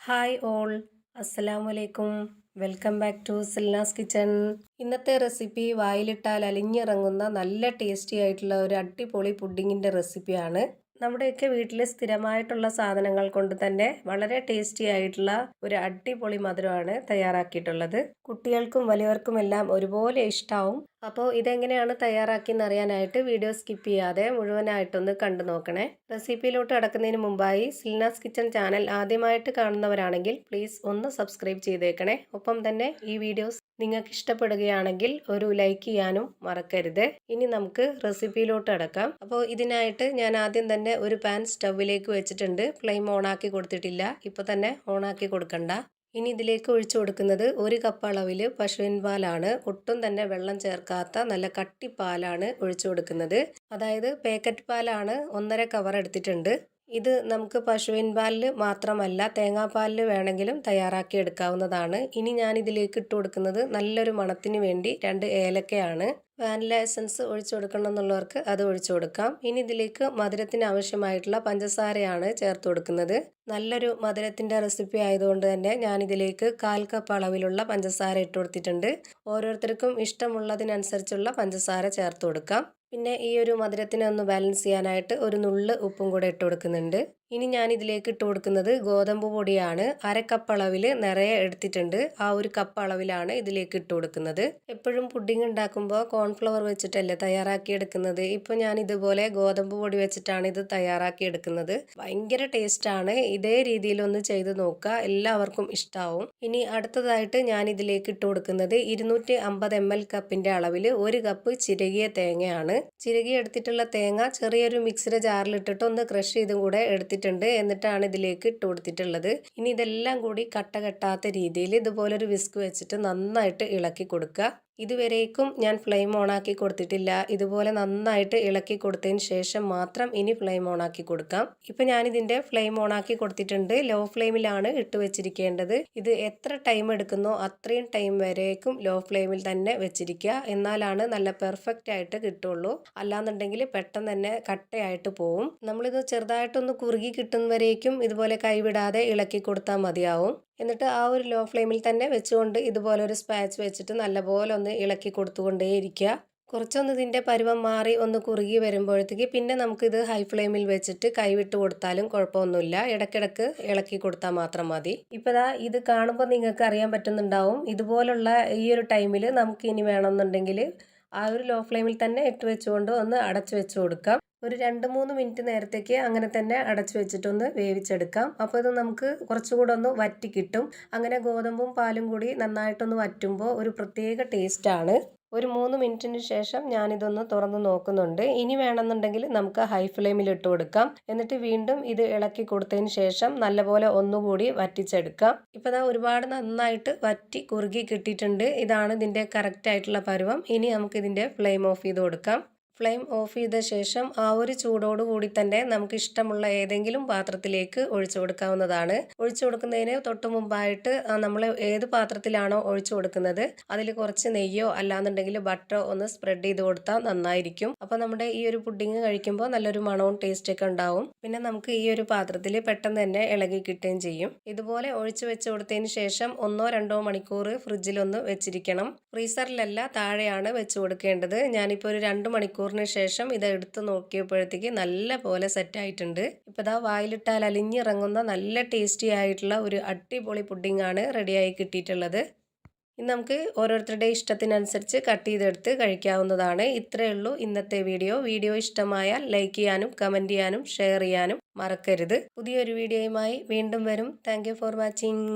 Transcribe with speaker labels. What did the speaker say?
Speaker 1: Hi all. അസ്സലാമു അലൈക്കും welcome back to Silna's kitchen. ഇന്നത്തെ റെസിപ്പി വായിലിട്ടാൽ അലിഞ്ഞിറങ്ങുന്ന നല്ല ടേസ്റ്റി ആയിട്ടുള്ള ഒരു അടിപൊളി പുഡിങ്ങിന്റെ റെസിപ്പിയാണ്. നമ്മുടെയൊക്കെ വീട്ടിൽ സ്ഥിരമായിട്ടുള്ള സാധനങ്ങൾ കൊണ്ട് തന്നെ വളരെ ടേസ്റ്റി ആയിട്ടുള്ള ഒരു അടിപൊളി മധുരമാണ് തയ്യാറാക്കിയിട്ടുള്ളത്. കുട്ടികൾക്കും വലിയവർക്കും എല്ലാം ഒരുപോലെ ഇഷ്ടാവും. അപ്പോൾ ഇതെങ്ങനെയാണ് തയ്യാറാക്കിയെന്ന് അറിയാനായിട്ട് വീഡിയോ സ്കിപ്പ് ചെയ്യാതെ മുഴുവനായിട്ടൊന്ന് കണ്ടു നോക്കണേ. റെസിപ്പിയിലോട്ട് കടക്കുന്നതിന് മുമ്പായി സിൽനാസ് കിച്ചൺ ചാനൽ ആദ്യമായിട്ട് കാണുന്നവരാണെങ്കിൽ പ്ലീസ് ഒന്ന് സബ്സ്ക്രൈബ് ചെയ്തേക്കണേ. ഒപ്പം തന്നെ ഈ വീഡിയോസ് നിങ്ങൾക്ക് ഇഷ്ടപ്പെടുകയാണെങ്കിൽ ഒരു ലൈക്ക് ചെയ്യാനും മറക്കരുത്. ഇനി നമുക്ക് റെസിപ്പിയിലോട്ട് അടക്കാം അപ്പോൾ ഇതിനായിട്ട് ഞാൻ ആദ്യം തന്നെ ഒരു പാൻ സ്റ്റൗവിലേക്ക് വെച്ചിട്ടുണ്ട്. ഫ്ലെയിം ഓണാക്കി കൊടുത്തിട്ടില്ല. ഇപ്പോൾ തന്നെ ഓണാക്കി കൊടുക്കണ്ട. ഇനി ഇതിലേക്ക് ഒഴിച്ചു കൊടുക്കുന്നത് ഒരു കപ്പ് അളവിൽ പശുവിൻ പാലാണ്. ഒട്ടും തന്നെ വെള്ളം ചേർക്കാത്ത നല്ല കട്ടി പാലാണ് ഒഴിച്ചു കൊടുക്കുന്നത്. അതായത് പാക്കറ്റ് പാലാണ് ഒന്നര കവർ എടുത്തിട്ടുണ്ട്. ഇത് നമുക്ക് പശുവിൻ പാലിൽ മാത്രമല്ല തേങ്ങാപ്പാലിൽ വേണമെങ്കിലും തയ്യാറാക്കി എടുക്കാവുന്നതാണ്. ഇനി ഞാൻ ഇതിലേക്ക് ഇട്ട് കൊടുക്കുന്നത് നല്ലൊരു മണത്തിന് വേണ്ടി രണ്ട് ഏലക്കയാണ്. വാനില എസൻസ് ഒഴിച്ചു കൊടുക്കണം എന്നുള്ളവർക്ക് അത് ഒഴിച്ചു കൊടുക്കാം. ഇനി ഇതിലേക്ക് മധുരത്തിന് ആവശ്യമായിട്ടുള്ള പഞ്ചസാരയാണ് ചേർത്ത് കൊടുക്കുന്നത്. നല്ലൊരു മധുരത്തിന്റെ റെസിപ്പി ആയതുകൊണ്ട് തന്നെ ഞാനിതിലേക്ക് കാൽ കപ്പ് അളവിലുള്ള പഞ്ചസാര ഇട്ട് കൊടുത്തിട്ടുണ്ട്. ഓരോരുത്തർക്കും ഇഷ്ടമുള്ളതിനനുസരിച്ചുള്ള പഞ്ചസാര ചേർത്ത് കൊടുക്കാം. പിന്നെ ഈ ഒരു മധുരത്തിനെ ഒന്ന് ബാലൻസ് ചെയ്യാനായിട്ട് ഒരു നുള്ള് ഉപ്പും കൂടെ ഇട്ട് കൊടുക്കുന്നുണ്ട്. ഇനി ഞാൻ ഇതിലേക്ക് ഇട്ട് കൊടുക്കുന്നത് ഗോതമ്പ് പൊടിയാണ്. അര കപ്പ് അളവിൽ നിറയെ എടുത്തിട്ടുണ്ട്. ആ ഒരു കപ്പ് അളവിലാണ് ഇതിലേക്ക് ഇട്ട് കൊടുക്കുന്നത്. എപ്പോഴും പുഡിംഗ് ഉണ്ടാക്കുമ്പോൾ കോൺഫ്ലവർ വെച്ചിട്ടല്ലേ തയ്യാറാക്കി എടുക്കുന്നത്. ഇപ്പോൾ ഞാൻ ഇതുപോലെ ഗോതമ്പ് പൊടി വെച്ചിട്ടാണ് ഇത് തയ്യാറാക്കി എടുക്കുന്നത്. ഭയങ്കര ടേസ്റ്റാണ് ഇതേ രീതിയിലൊന്ന് ചെയ്ത് നോക്കുക. എല്ലാവർക്കും ഇഷ്ടാവും. ഇനി അടുത്തതായിട്ട് ഞാൻ ഇതിലേക്ക് ഇട്ട് കൊടുക്കുന്നത് ഇരുന്നൂറ്റി അമ്പത് എം എൽ കപ്പിന്റെ അളവിൽ ഒരു കപ്പ് ചിരകിയ തേങ്ങയാണ്. ചിരകിയെടുത്തിട്ടുള്ള തേങ്ങ ചെറിയൊരു മിക്സിയുടെ ജാറിലിട്ടിട്ട് ഒന്ന് ക്രഷ് ചെയ്തും കൂടെ എടുത്തിട്ടുണ്ട് എന്നിട്ടാണ് ഇതിലേക്ക് ഇട്ട് കൊടുത്തിട്ടുള്ളത്. ഇനി ഇതെല്ലാം കൂടി കട്ട കെട്ടാത്ത രീതിയിൽ ഇതുപോലൊരു വിസ്ക് വെച്ചിട്ട് നന്നായിട്ട് ഇളക്കി കൊടുക്കുക. ഇതുവരേക്കും ഞാൻ ഫ്ലെയിം ഓണാക്കി കൊടുത്തിട്ടില്ല. ഇതുപോലെ നന്നായിട്ട് ഇളക്കി കൊടുത്തതിന് ശേഷം മാത്രം ഇനി ഫ്ലെയിം ഓണാക്കി കൊടുക്കാം. ഇപ്പം ഞാനിതിന്റെ ഫ്ലെയിം ഓണാക്കി കൊടുത്തിട്ടുണ്ട്. ലോ ഫ്ലെയിമിലാണ് ഇട്ട് വെച്ചിരിക്കേണ്ടത്. ഇത് എത്ര ടൈം എടുക്കുന്നോ അത്രയും ടൈം വരേക്കും ലോ ഫ്ലെയിമിൽ തന്നെ വെച്ചിരിക്കുക. എന്നാലാണ് നല്ല പെർഫെക്റ്റ് ആയിട്ട് കിട്ടുള്ളൂ. അല്ലാന്നുണ്ടെങ്കിൽ പെട്ടെന്ന് തന്നെ കട്ടയായിട്ട് പോവും. നമ്മളിത് ചെറുതായിട്ടൊന്ന് കുറുകി കിട്ടുന്നവരേക്കും ഇതുപോലെ കൈവിടാതെ ഇളക്കി കൊടുത്താൽ മതിയാവും. എന്നിട്ട് ആ ഒരു ലോ ഫ്ലെയിമിൽ തന്നെ വെച്ചുകൊണ്ട് ഇതുപോലെ ഒരു സ്പാച്ച് വെച്ചിട്ട് നല്ലപോലെ ഒന്ന് ഇളക്കി കൊടുത്തുകൊണ്ടേയിരിക്കുക. കുറച്ചൊന്ന് ഇതിന്റെ പരുവം മാറി ഒന്ന് കുറുകി വരുമ്പോഴത്തേക്ക് പിന്നെ നമുക്കിത് ഹൈ ഫ്ലെയിമിൽ വെച്ചിട്ട് കൈവിട്ട് കൊടുത്താലും കുഴപ്പമൊന്നുമില്ല. ഇടയ്ക്കിടയ്ക്ക് ഇളക്കി കൊടുത്താൽ മാത്രം മതി. ഇപ്പോൾ ദാ ഇത് കാണുമ്പോൾ നിങ്ങൾക്ക് അറിയാൻ പറ്റുന്നുണ്ടാവും. ഇതുപോലുള്ള ഈ ഒരു ടൈമിൽ നമുക്ക് ഇനി വേണമെന്നുണ്ടെങ്കിൽ ആ ഒരു ലോ ഫ്ലെയിമിൽ തന്നെ ഇട്ട് വെച്ചുകൊണ്ട് ഒന്ന് അടച്ചു വെച്ച് കൊടുക്കാം. ഒരു രണ്ട് മൂന്ന് മിനിറ്റ് നേരത്തേക്ക് അങ്ങനെ തന്നെ അടച്ചു വെച്ചിട്ടൊന്ന് വേവിച്ചെടുക്കാം. അപ്പോൾ ഇത് നമുക്ക് കുറച്ചുകൂടെ ഒന്ന് വറ്റി കിട്ടും. അങ്ങനെ ഗോതമ്പും പാലും കൂടി നന്നായിട്ടൊന്ന് വറ്റുമ്പോൾ ഒരു പ്രത്യേക ടേസ്റ്റാണ് ഒരു മൂന്ന് മിനിറ്റിന് ശേഷം ഞാനിതൊന്ന് തുറന്ന് നോക്കുന്നുണ്ട്. ഇനി വേണമെന്നുണ്ടെങ്കിൽ നമുക്ക് ഹൈ ഫ്ലെയിമിൽ ഇട്ട് കൊടുക്കാം. എന്നിട്ട് വീണ്ടും ഇത് ഇളക്കി കൊടുത്തതിന് ശേഷം നല്ലപോലെ ഒന്നുകൂടി വറ്റിച്ചെടുക്കാം. ഇപ്പോൾ ഇതാ ഒരുപാട് നന്നായിട്ട് വറ്റി കുറുകി കിട്ടിയിട്ടുണ്ട്. ഇതാണ് ഇതിന്റെ കറക്റ്റ് ആയിട്ടുള്ള പരുവം. ഇനി നമുക്ക് ഇതിന്റെ ഫ്ലെയിം ഓഫ് ചെയ്ത് കൊടുക്കാം. ഫ്ലെയിം ഓഫ് ചെയ്ത ശേഷം ആ ഒരു ചൂടോട് കൂടി തന്നെ നമുക്ക് ഇഷ്ടമുള്ള ഏതെങ്കിലും പാത്രത്തിലേക്ക് ഒഴിച്ചു കൊടുക്കാവുന്നതാണ്. ഒഴിച്ചു കൊടുക്കുന്നതിന് തൊട്ട് മുമ്പായിട്ട് നമ്മൾ ഏത് പാത്രത്തിലാണോ ഒഴിച്ചു കൊടുക്കുന്നത് അതിൽ കുറച്ച് നെയ്യോ അല്ലാന്നുണ്ടെങ്കിൽ ബട്ടറോ ഒന്ന് സ്പ്രെഡ് ചെയ്ത് കൊടുത്താൽ നന്നായിരിക്കും. അപ്പോൾ നമ്മുടെ ഈ ഒരു പുഡിങ് കഴിക്കുമ്പോൾ നല്ലൊരു മണവും ടേസ്റ്റ് ഒക്കെ ഉണ്ടാവും. പിന്നെ നമുക്ക് ഈ ഒരു പാത്രത്തിൽ പെട്ടെന്ന് തന്നെ ഇളകി കിട്ടുകയും ചെയ്യും. ഇതുപോലെ ഒഴിച്ചു വെച്ച് കൊടുത്തതിന് ശേഷം ഒന്നോ രണ്ടോ മണിക്കൂർ ഫ്രിഡ്ജിലൊന്ന് വെച്ചിരിക്കണം. ഫ്രീസറിലല്ല താഴെയാണ് വെച്ച് കൊടുക്കേണ്ടത്. ഞാനിപ്പോൾ ഒരു രണ്ട് മണിക്കൂർ മണിക്കൂറിന് ശേഷം ഇത് എടുത്ത് നോക്കിയപ്പോഴത്തേക്ക് നല്ല പോലെ സെറ്റായിട്ടുണ്ട് ഇപ്പോൾ ഇതാ വായിലിട്ടാൽ അലിഞ്ഞിറങ്ങുന്ന നല്ല ടേസ്റ്റി ആയിട്ടുള്ള ഒരു അടിപൊളി പുഡിങ്ങാണ് റെഡിയായി കിട്ടിയിട്ടുള്ളത്. ഇനി നമുക്ക് ഓരോരുത്തരുടെ ഇഷ്ടത്തിനനുസരിച്ച് കട്ട് ചെയ്തെടുത്ത് കഴിക്കാവുന്നതാണ്. ഇത്രയേ ഉള്ളൂ ഇന്നത്തെ വീഡിയോ വീഡിയോ ഇഷ്ടമായാൽ ലൈക്ക് ചെയ്യാനും കമന്റ് ചെയ്യാനും ഷെയർ ചെയ്യാനും മറക്കരുത്. പുതിയൊരു വീഡിയോയുമായി വീണ്ടും വരും. Thank for watching